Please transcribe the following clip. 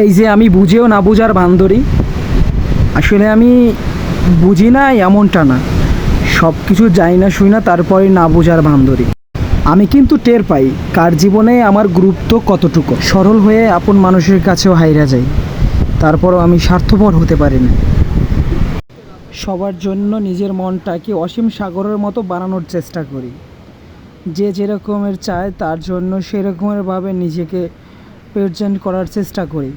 এই যে আমি বুঝেও না বুঝার বান্দরি, আসলে আমি বুঝি না এমনটা না। সব কিছু যাই না শুই না, তারপরে না বুঝার বান্দরি। আমি কিন্তু টের পাই কার জীবনে আমার গুরুত্ব কতটুকু। সরল হয়ে আপন মানুষের কাছেও হাইরা যাই, তারপরও আমি স্বার্থপর হতে পারি না। সবার জন্য নিজের মনটাকে অসীম সাগরের মতো বানানোর চেষ্টা করি। যে যেরকমের চায় তার জন্য সেরকমের ভাবে নিজেকে প্রেজেন্ট করার চেষ্টা করি।